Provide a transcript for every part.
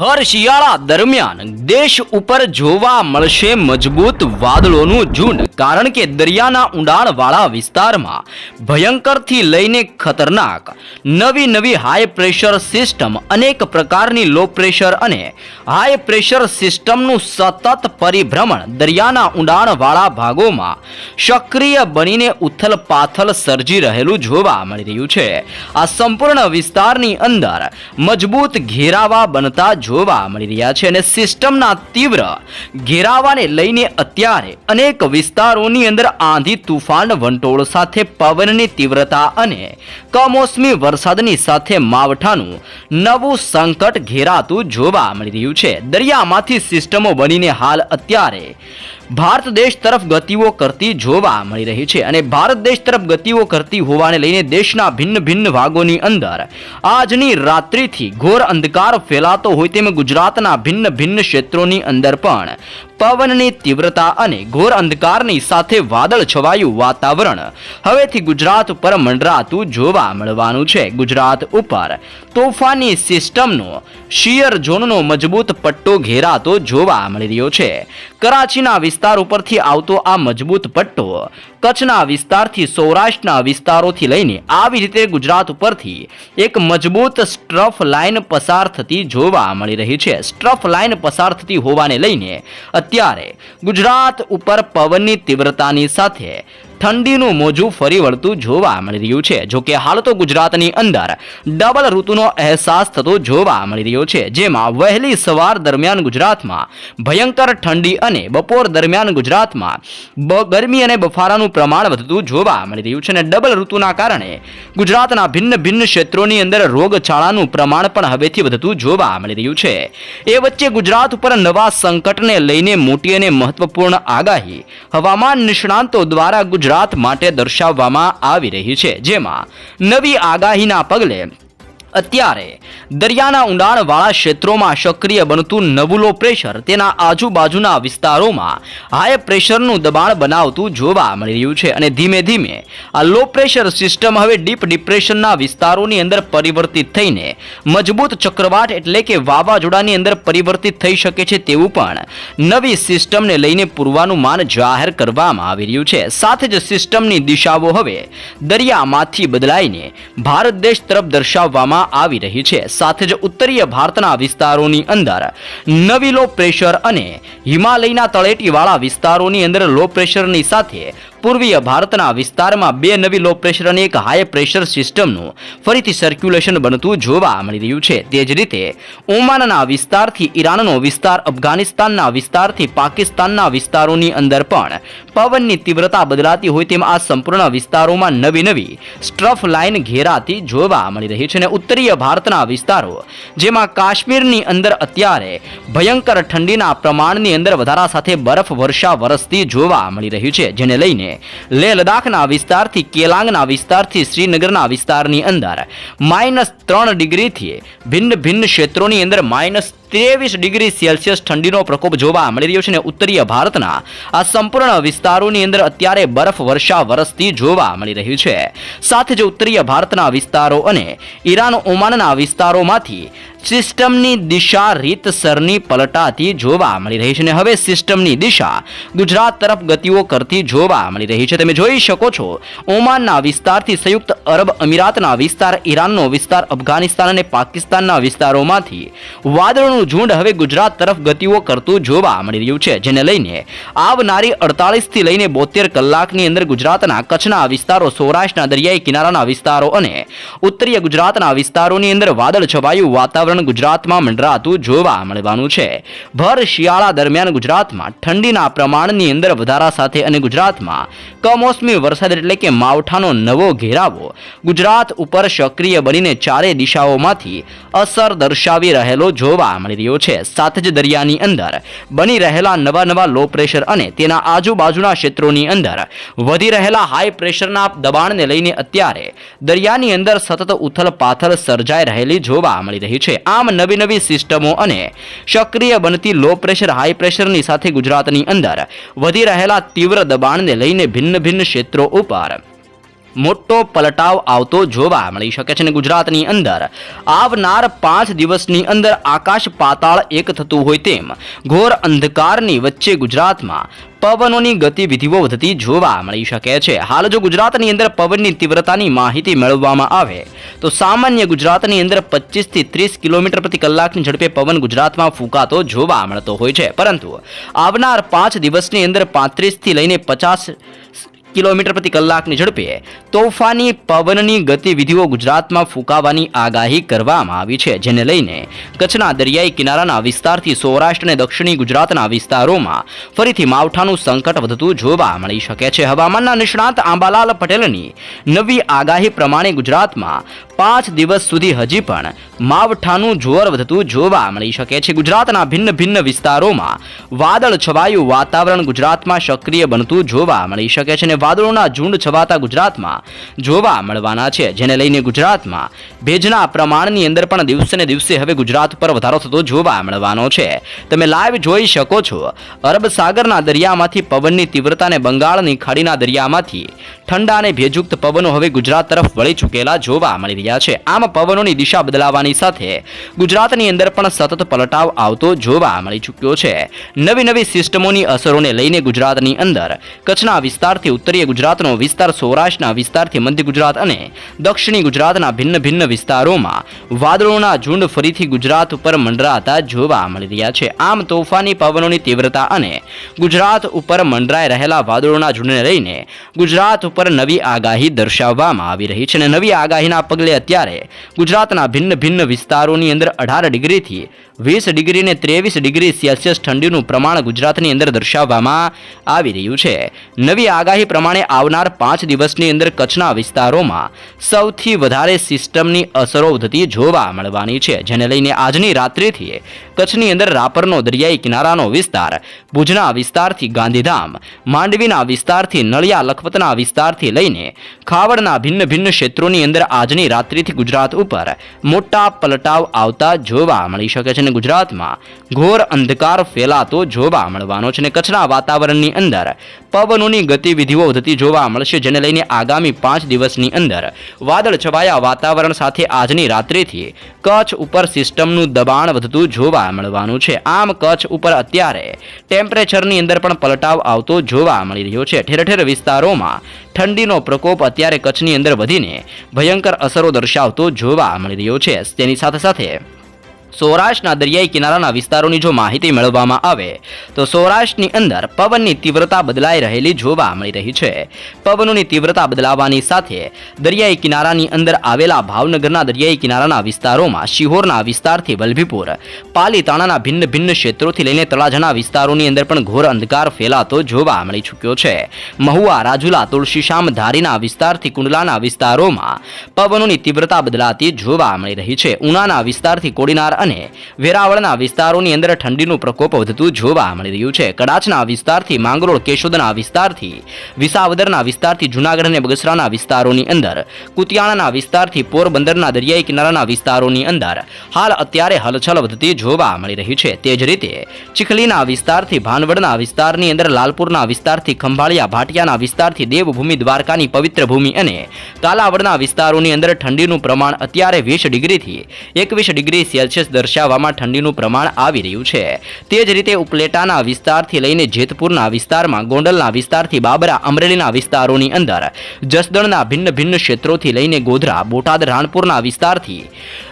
હર શિયાળા દરમિયાન દેશ ઉપર જોવા મળશે મજબૂત વાદળોનું ઝુંડ. કારણ કે દરિયાના ઊંડાણવાળા વિસ્તારમાં ભયંકરથી લઈને ખતરનાક નવી નવી હાઈ પ્રેશર સિસ્ટમ અનેક પ્રકારની લો પ્રેશર અને હાઈ પ્રેશર સિસ્ટમનું સતત પરિભ્રમણ દરિયાના ઊંડાણવાળા ભાગોમાં સક્રિય બનીને ઉથલ પાથલ સર્જી રહેલું જોવા મળી રહ્યું છે. આ સંપૂર્ણ વિસ્તારની અંદર મજબૂત ઘેરાવા બનતા જોવા મળી રહ્યા છે અને સિસ્ટમના તીવ્ર ઘેરાવાને લઈને અત્યારે અનેક વિસ્તારોની અંદર આંધી તુફાન વંટોળ સાથે પવનની તીવ્રતા અને કમોસમી વરસાદની સાથે માવઠાનું નવું સંકટ ઘેરાતું જોવા મળી રહ્યું છે. દરિયામાંથી સિસ્ટમો બનીને હાલ અત્યારે ભારત દેશ તરફ ગતિઓ કરતી જોવા મળી રહી છે અને ભારત દેશ તરફ ગતિઓ કરતી હોવાને લઈને દેશના ભિન્ન ભિન્ન ભાગોની અંદર આજની રાત્રિથી ઘોર અંધકાર ફેલાતો હોય તેમ ગુજરાતના ભિન્ન ભિન્ન ક્ષેત્રોની અંદર પણ પવનની તીવ્રતા અને ઘોર અંધકારની સાથે વાદળ છવાયું વાતાવરણ હવેથી ગુજરાત ઉપર મંડરાતું જોવા મળવાનું છે. ગુજરાત ઉપર તોફાની સિસ્ટમનો શિયર ઝોનનો મજબૂત પટ્ટો ઘેરાતો જોવા મળી રહ્યો છે. કરાચીના વિસ્તાર ઉપરથી આવતો આ મજબૂત પટ્ટો કચ્છના વિસ્તારથી સૌરાષ્ટ્રના વિસ્તારોથી લઈને આવી રીતે ગુજરાત ઉપરથી એક મજબૂત સ્ટ્રફ લાઇન પસાર થતી જોવા મળી રહી છે. સ્ટ્રફ લાઇન પસાર થતી હોવાને લઈને અત્યારે ગુજરાત ઉપર પવનની તીવ્રતાની સાથે ઠંડીનું મોજું ફરી વળતું જોવા મળી રહ્યું છે. જો કે હાલ તો ગુજરાતની અંદર ડબલ ઋતુનો અહેસાસ થતો જોવા મળી રહ્યો છે. જેમાં વહેલી સવાર દરમિયાન ગુજરાતમાં ભયંકર ઠંડી અને બપોર દરમિયાન ગુજરાતમાં ગરમી અને બફારાનું પ્રમાણ વધતું જોવા મળી રહ્યું છે અને ડબલ ઋતુના કારણે ગુજરાતના ભિન્ન ભિન્ન ક્ષેત્રોની અંદર રોગચાળાનું પ્રમાણ પણ હવેથી વધતું જોવા મળી રહ્યું છે. એ વચ્ચે ગુજરાત ઉપર નવા સંકટને લઈને મોટી અને મહત્વપૂર્ણ આગાહી હવામાન નિષ્ણાંતો દ્વારા ગુજરાત માટે દર્શાવવામાં આવી રહી છે. જેમાં નવી આગાહીના પગલે અત્યારે દરિયાના ઊંડાણવાળા ક્ષેત્રોમાં સક્રિય બનતું નવું લો પ્રેશર તેના આજુબાજુના વિસ્તારોમાં હાઈ પ્રેશરનું દબાણ બનાવતું જોવા મળી રહ્યું છે અને ધીમે ધીમે આ લો પ્રેશર સિસ્ટમ હવે ડીપ ડિપ્રેશનના વિસ્તારોની અંદર પરિવર્તિત થઈને મજબૂત ચક્રવાત એટલે કે વાવાઝોડાની અંદર પરિવર્તિત થઈ શકે છે તેવું પણ નવી સિસ્ટમને લઈને પૂર્વાનુમાન જાહેર કરવામાં આવી રહ્યું છે. સાથે જ સિસ્ટમની દિશાઓ હવે દરિયામાંથી બદલાઈને ભારત દેશ તરફ દર્શાવવામાં આવી રહી છે. સાથે જ ઉત્તરીય ભારતના વિસ્તારોની અંદર નવી લો પ્રેશર અને હિમાલયના તળેટીવાળા વિસ્તારોની અંદર લો પ્રેશરની સાથે પૂર્વીય ભારતના વિસ્તારમાં બે નવી લો પ્રેશર અને એક હાઈ પ્રેશર સિસ્ટમનું ફરીથી સર્ક્યુલેશન બનતું જોવા મળી રહ્યું છે. તે જ રીતે, ઓમાનના વિસ્તારથી ઈરાનનો વિસ્તાર, અફઘાનિસ્તાનના વિસ્તારથી પાકિસ્તાનના વિસ્તારોની અંદર પણ પવનની તીવ્રતા બદલાતી હોય તેમ આ સંપૂર્ણ વિસ્તારોમાં નવી નવી સ્ટ્રફ લાઇન ઘેરાતી જોવા મળી રહી છે અને ઉત્તરીય ભારતના વિસ્તારો, જેમાં કાશ્મીરની અંદર અત્યારે ભયંકર ઠંડીના પ્રમાણની અંદર વધારા સાથે બરફ, વર્ષા, વરસતી જોવા મળી રહ્યું છે, જેને લઈને લેહ લદાખના વિસ્તારથી કેલાંગના વિસ્તારથી શ્રીનગરના વિસ્તારની અંદર માઇનસ ત્રણ ડિગ્રીથી ભિન્ન ભિન્ન ક્ષેત્રોની અંદર માઇનસ ત્રેવીસ ડિગ્રી સેલ્સિયસ ઠંડીનો પ્રકોપ જોવા મળી રહ્યો છે અને ઉત્તરીય ભારતના આ સંપૂર્ણ વિસ્તારોની અંદર અત્યારે બરફ વર્ષા વરસતી જોવા મળી રહ્યું છે. સાથે જ ઉત્તરીય ભારતના વિસ્તારો અને ઈરાન ઓમાનના વિસ્તારોમાંથી સિસ્ટમની દિશા રીતસરની પલટાતી જોવા મળી રહી છે અને હવે સિસ્ટમની દિશા ગુજરાત તરફ ગતિઓ કરતી જોવા મળી રહી છે. તમે જોઈ શકો છો, ઓમાનના વિસ્તારથી સંયુક્ત અરબ અમીરાતના વિસ્તાર, ઈરાનનો વિસ્તાર, અફઘાનિસ્તાન અને પાકિસ્તાનના વિસ્તારોમાંથી વાદળનું ઝુંડ હવે ગુજરાત તરફ ગતિઓ કરતું જોવા મળી રહ્યું છે, જેને લઈને આવનારી અડતાલીસથી લઈને બોતેર કલાકની અંદર ગુજરાતના કચ્છના વિસ્તારો, સૌરાષ્ટ્રના દરિયાઈ કિનારાના વિસ્તારો અને ઉત્તરીય ગુજરાતના વિસ્તારોની અંદર વાદળ છવાયું વાતાવરણ ગુજરાતમાં મંડરાતું જોવા મળવાનું છે. ભર શિયાળા દરમિયાન ગુજરાતમાં ઠંડીના પ્રમાણની અંદર વધારા સાથે અને ગુજરાતમાં કમોસમી વરસાદ એટલે કે માવઠાનો નવો ઘેરાવો. ગુજરાત ઉપર સક્રિય બનીને ચારે દિશાઓમાંથી અસર દર્શાવી રહેલો જોવા મળી રહ્યો છે. સાથે જ દરિયાની અંદર બની રહેલા નવા નવા લો પ્રેશર અને તેના આજુબાજુના ક્ષેત્રોની અંદર વધી રહેલા હાઈ પ્રેશરના દબાણને લઈને અત્યારે દરિયાની અંદર સતત ઉથલ પાથલ સર્જાઈ રહેલી જોવા મળી રહી છે. આમ નવી નવી સિસ્ટમો અને સક્રિય બનતી લો પ્રેશર હાઈ પ્રેશરની સાથે ગુજરાતની અંદર વધી રહેલા તીવ્ર દબાણને લઈને ભિન્ન ભિન્ન ક્ષેત્રો ઉપર મોટો પલટાવ આવતો જોવા મળી શકે છે અને ગુજરાતની અંદર. આવનાર પાંચ દિવસની અંદર આકાશ પાતાળ એક થતું હોય તેમ, ઘોર અંધકારની વચ્ચે ગુજરાતમાં પવનોની ગતિવિધિઓ વધતી જોવા મળી શકે છે. હાલ જો ગુજરાતની અંદર પવનની તીવ્રતાની માહિતી મેળવવામાં આવે, તો સામાન્ય ગુજરાતની અંદર પચીસથી ત્રીસ કિલોમીટર પ્રતિ કલાકની ઝડપે પવન ગુજરાતમાં ફૂંકાતો જોવા મળતો હોય છે. પરંતુ, આવનાર પાંચ દિવસની અંદર પાંત્રીસથી લઈને પચાસ કિલોમીટર પ્રતિ કલાકની ઝડપે તોફાની પવનની ગતિવિધિઓ ગુજરાતમાં ફૂંકાવાની આગાહી કરવામાં આવી છે, જેને લઈને કચ્છના દરિયાઈ કિનારાના વિસ્તારથી સૌરાષ્ટ્ર અને દક્ષિણી ગુજરાતના વિસ્તારોમાં ફરીથી માવઠાનું સંકટ વધતું જોવા મળી શકે છે. હવામાનના નિષ્ણાત આંબાલાલ પટેલની નવી આગાહી પ્રમાણે ગુજરાતમાં પાંચ દિવસ સુધી હજી પણ માવઠાનું જોર વધતું જોવા મળી શકે છે. ગુજરાતના ભિન્ન ભિન્ન વિસ્તારોમાં વાદળ છવાયું વાતાવરણ ગુજરાતમાં સક્રિય બનતું જોવા મળી શકે છે અને વાદળોના ઝુંડ છવાતા ગુજરાતમાં જોવા મળવાના છે, જેને લઈને ગુજરાતમાં ભેજના પ્રમાણની અંદર પણ દિવસે ને દિવસે હવે ગુજરાત પર વધારો થતો જોવા મળવાનો છે. તમે લાઈવ જોઈ શકો છો, અરબ સાગરના દરિયામાંથી પવનની તીવ્રતાને બંગાળની ખાડીના દરિયામાંથી ઠંડા અને ભેજયુક્ત પવનો હવે ગુજરાત તરફ વળી ચૂકેલા જોવા મળી રહ્યા છે. આમ પવનોની દિશા બદલાવાની સાથે ગુજરાતની અંદર પણ સતત પલટાવ આવતો જોવા મળી ચૂક્યો છે. નવી નવી સિસ્ટમોની અસરોને લઈને ગુજરાતની અંદર કચ્છના વિસ્તારથી ઉત્તરીય ગુજરાતનો વિસ્તાર, સૌરાષ્ટ્રના વિસ્તારથી મધ્ય ગુજરાત અને દક્ષિણી ગુજરાતના ભિન્ન ભિન્ન વિસ્તારોમાં વાદળોના ઝુંડ ફરીથી ગુજરાત ઉપર મંડરાતા જોવા મળી રહ્યા છે. આમ તોફાની પવનોની તીવ્રતા અને ગુજરાત ઉપર મંડરાઈ રહેલા વાદળોના ઝુંડને લઈને ગુજરાત ઉપર નવી આગાહી દર્શાવવામાં આવી રહી છે અને નવી આગાહીના પગલે અત્યારે ગુજરાતના ભિન્ન ભિન્ન વિસ્તારોની અંદર અઢાર ડિગ્રીથી વીસ ડિગ્રી ને ત્રેવીસ ડિગ્રી સેલ્સિયસ ઠંડીનું પ્રમાણ ગુજરાતની અંદર દર્શાવવામાં આવી રહ્યું છે. નવી આગાહી પ્રમાણે આવનાર પાંચ દિવસની અંદર કચ્છના વિસ્તારોમાં સૌથી વધારે સિસ્ટમની અસરો વધતી જોવા મળવાની છે, જેને લઈને આજની રાત્રિથી કચ્છની અંદર રાપરનો દરિયાઈ કિનારાનો વિસ્તાર, ભુજના વિસ્તારથી ગાંધીધામ, માંડવીના વિસ્તારથી નળિયા લખપતના વિસ્તારથી લઈને ખાવડના ભિન્ન ભિન્ન ક્ષેત્રોની અંદર આજની રાત્રિથી ગુજરાત ઉપર મોટા પલટાવ આવતા જોવા મળી શકે છે. અને ગુજરાતમાં ઘોર અંધકાર ફેલાતો જોવા મળવાનો છે અને કચ્છના વાતાવરણની અંદર પવનોની ગતિવિધિઓ વધતી જોવા મળશે, જેને લઈને આગામી પાંચ દિવસની અંદર વાદળ છવાયા વાતાવરણ સાથે આજની રાત્રિથી કચ્છ ઉપર સિસ્ટમનું દબાણ વધતું જોવા મળવાનું છે. આમ કચ્છ ઉપર અત્યારે ટેમ્પરેચરની અંદર પણ પલટાવ આવતો જોવા મળી રહ્યો છે. ઠેર ઠેર વિસ્તારોમાં ઠંડીનો પ્રકોપ અત્યારે કચ્છની અંદર વધીને ભયંકર અસરો દર્શાવતો જોવા મળી રહ્યો છે. તેની સાથે સાથે સૌરાષ્ટ્રના દરિયાઈ કિનારાના વિસ્તારોની જો માહિતી મેળવવામાં આવે, તો સૌરાષ્ટ્રની અંદર પવનની તીવ્રતા બદલાઈ રહેલી જોવા મળી રહી છે. પવનોની તીવ્રતા બદલાવાની સાથે દરિયાઈ કિનારાની અંદર આવેલા ભાવનગરના દરિયાઈ કિનારાના વિસ્તારોમાં શિહોરના વિસ્તારથી વલભીપુર, પાલીતાણાના ભિન્ન ભિન્ન ક્ષેત્રોથી લઈને તળાજાના વિસ્તારોની અંદર પણ ઘોર અંધકાર ફેલાતો જોવા મળી ચૂક્યો છે. મહુવા, રાજુલા, તુલસીશામ ધારીના વિસ્તારથી કુંડલાના વિસ્તારોમાં પવનોની તીવ્રતા બદલાતી જોવા મળી રહી છે. ઉનાના વિસ્તારથી કોડીનાર અને વેરાવળના વિસ્તારોની અંદર ઠંડીનું પ્રકોપ વધતું જોવા મળી રહ્યું છે. કડાચના વિસ્તારથી, માંગરોળ, કેશોદના વિસ્તારથી, વિસાવદરના વિસ્તારથી, જૂનાગઢ અને બગસરાના વિસ્તારોની અંદર, કુતિયાણાના વિસ્તારથી, પોરબંદરના દરિયાઈ કિનારાના વિસ્તારોની અંદર હાલ અત્યારે હલચલ વધતી જોવા મળી રહી છે. તે જ રીતે ચીખલીના વિસ્તારથી, ભાનવડના વિસ્તારની અંદર, લાલપુરના વિસ્તારથી, ખંભાળિયા, ભાટિયાના વિસ્તારથી, દેવભૂમિ, દ્વારકાની પવિત્ર ભૂમિ અને કાલાવડના વિસ્તારોની અંદર ઠંડીનું પ્રમાણ અત્યારે વીસ ડિગ્રીથી એકવીસ ડિગ્રી સેલ્સિયસ દર્શાવવામાં ઠંડીનું પ્રમાણ આવી રહ્યું છે. તે જ રીતે ઉપલેટાના વિસ્તારથી લઈને જેતપુરના વિસ્તારમાં, ગોંડલના વિસ્તારથી બાબરા, અમરેલીના વિસ્તારોની અંદર, જસદણના ભિન્ન ભિન્ન ક્ષેત્રોથી લઈને ગોધરા, બોટાદ, રાણપુરના વિસ્તારથી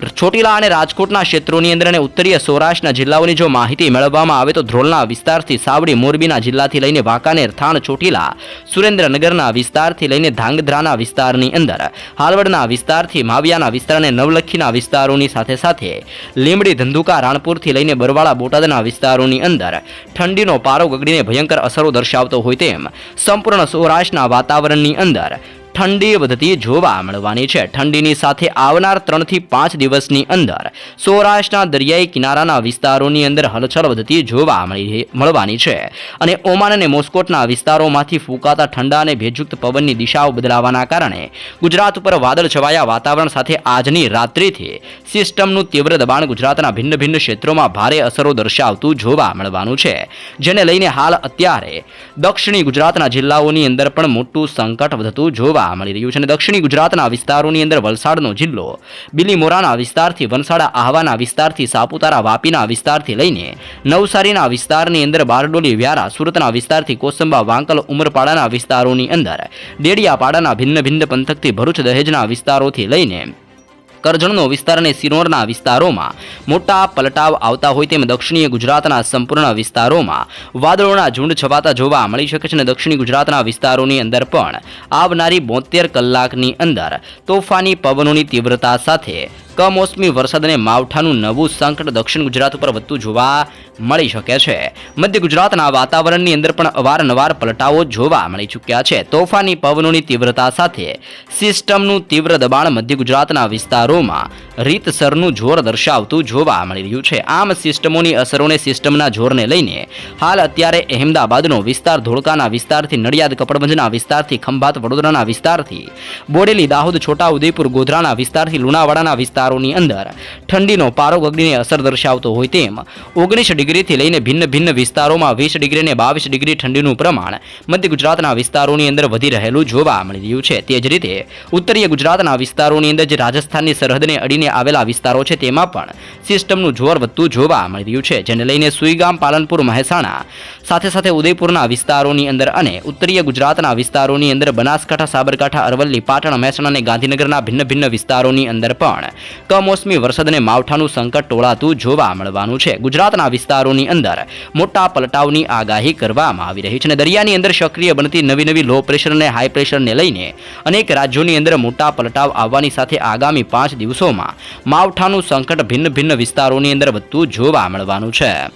ચોટીલા અને રાજકોટના ક્ષેત્રોની અંદર અને ઉત્તરીય સૌરાષ્ટ્રના જિલ્લાઓની જો માહિતી મેળવવામાં આવે તો ધ્રોલના વિસ્તારથી સાવડી, મોરબીના જિલ્લાથી લઈને વાંકાનેર, થાણ, ચોટીલા, સુરેન્દ્રનગરના વિસ્તારથી લઈને ધાંગધ્રાના વિસ્તારની અંદર, હાલવડના વિસ્તારથી માવિયાના વિસ્તાર અને નવલખીના વિસ્તારોની સાથે સાથે લીંબડી, ધંધુકા, રાણપુરથી લઈને બરવાળા, બોટાદના વિસ્તારોની અંદર ઠંડીનો પારો ગગડીને ભયંકર અસરો દર્શાવતો હોય તેમ સંપૂર્ણ સૌરાષ્ટ્રના વાતાવરણની અંદર ઠંડી વધતી જોવા મળવાની છે. ઠંડીની સાથે આવનાર ત્રણથી પાંચ દિવસની અંદર સૌરાષ્ટ્રના દરિયાઈ કિનારાના વિસ્તારોની અંદર હલચલ વધતી જોવા મળી મળવાની છે. અને ઓમાન અને મોસ્કોટના વિસ્તારોમાંથી ફૂંકાતા ઠંડા અને ભેજયુક્ત પવનની દિશાઓ બદલાવાના કારણે ગુજરાત ઉપર વાદળ છવાયા વાતાવરણ સાથે આજની રાત્રિથી સિસ્ટમનું તીવ્ર દબાણ ગુજરાતના ભિન્ન ભિન્ન ક્ષેત્રોમાં ભારે અસરો દર્શાવતું જોવા મળવાનું છે. જેને લઈને હાલ અત્યારે દક્ષિણી ગુજરાતના જિલ્લાઓની અંદર પણ મોટું સંકટ વધતું જોવા મળી રહ્યું છે અને દક્ષિણી ગુજરાતના વિસ્તારોની અંદર વલસાડનો જિલ્લો, બિલીમોરાના વિસ્તારથી વનસાડા આહવાના વિસ્તારથી સાપુતારા વાપીના વિસ્તારથી લઈને નવસારીના વિસ્તારની અંદર બારડોલી, વ્યારા, સુરતના વિસ્તારથી કોસંબા, વાંકલ, ઉમરપાડાના વિસ્તારોની અંદર ડેડિયાપાડાના ભિન્ન ભિન્ન પંથકથી ભરૂચ દહેજના વિસ્તારોથી લઈને કરજણનો વિસ્તાર અને સિનોરના વિસ્તારોમાં મોટા પલટાવ આવતા હોય તેમ દક્ષિણીય ગુજરાતના સંપૂર્ણ વિસ્તારોમાં વાદળોના ઝુંડ છવાતા જોવા મળી શકે છે અને દક્ષિણી ગુજરાતના વિસ્તારોની અંદર પણ આવનારી બોતેર કલાકની અંદર તોફાની પવનોની તીવ્રતા સાથે કમોસમી વરસાદ અને માવઠાનું નવું સંકટ દક્ષિણ ગુજરાત ઉપર વધતું જોવા મળી શકે છે. મધ્ય ગુજરાતના વાતાવરણની અંદર પણ અવારનવાર પલટાઓ જોવા મળી ચૂક્યા છે. તોફાની પવનોની તીવ્રતા સાથે સિસ્ટમનું તીવ્ર દબાણ મધ્ય ગુજરાતના વિસ્તારોમાં રીતસરનું જોર દર્શાવતું જોવા મળી રહ્યું છે. આમ સિસ્ટમોની અસરોને સિસ્ટમના જોરને લઈને હાલ અત્યારે અહેમદાબાદનો વિસ્તાર, ધોળકાના વિસ્તારથી નડિયાદ કપડવંજના વિસ્તારથી ખંભાત, વડોદરાના વિસ્તારથી બોડેલી, દાહોદ છોટા ઉદેપુર ગોધરાના વિસ્તારથી લુણાવાડાના વિસ્તારોની અંદર ઠંડીનો પારો ગગડીને અસર દર્શાવતો હોય તેમ ઓગણીસ ડિગ્રીથી લઈને ભિન્ન ભિન્ન વિસ્તારોમાં વીસ ડિગ્રી અને બાવીસ ડિગ્રી ઠંડીનું પ્રમાણ મધ્ય ગુજરાતના વિસ્તારોની અંદર વધી રહેલું જોવા મળી રહ્યું છે. તે જ રીતે ઉત્તરીય ગુજરાતના વિસ્તારોની અંદર જે રાજસ્થાનની સરહદને અડીને આવેલા વિસ્તારો છે તેમાં પણ સિસ્ટમનું જોર વધતું જોવા મળી રહ્યું છે. જેને લઈને સુઈગામ, પાલનપુર, મહેસાણા સાથે સાથે ઉદયપુરના વિસ્તારોની અંદર અને ઉત્તરીય ગુજરાતના વિસ્તારોની અંદર બનાસકાંઠા, સાબરકાંઠા, અરવલ્લી, પાટણ, મહેસાણા અને ગાંધીનગરના ભિન્ન ભિન્ન વિસ્તારોની અંદર પણ કમોસમી વરસાદને માવઠાનું સંકટ ટોળાતું જોવા મળવાનું છે. ગુજરાતના વિસ્તારોની અંદર મોટા પલટાવની આગાહી કરવામાં આવી રહી છે અને દરિયાની અંદર સક્રિય બનતી નવી નવી લો પ્રેશર અને હાઈ પ્રેશરને લઈને અનેક રાજ્યોની અંદર મોટા પલટાવ આવવાની સાથે આગામી પાંચ દિવસોમાં માવઠાનું સંકટ ભિન્ન ભિન્ન વિસ્તારોની અંદર વધતું જોવા મળવાનું છે.